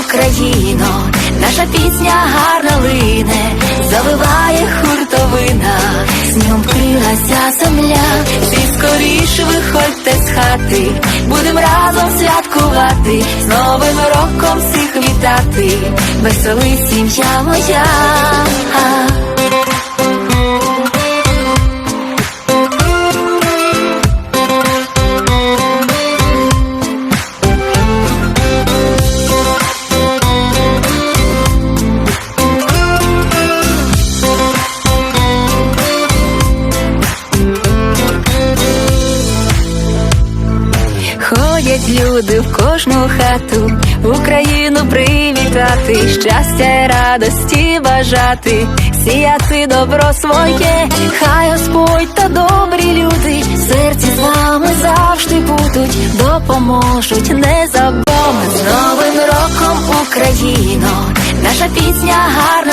Україно, наша пісня гарно лине, завиває хуртовина, снігом крилася земля, всі скоріше виходьте з хати, будем разом святкувати, з Новим роком всіх вітати, веселий сім'я моя. Ходять люди в кожну хату, Україну привітати, щастя й радості бажати, сіяти добро своє, хай Господь та добрі люди, серці з вами завжди будуть, допоможуть, не забудемо з Новим роком Україно, наша пісня.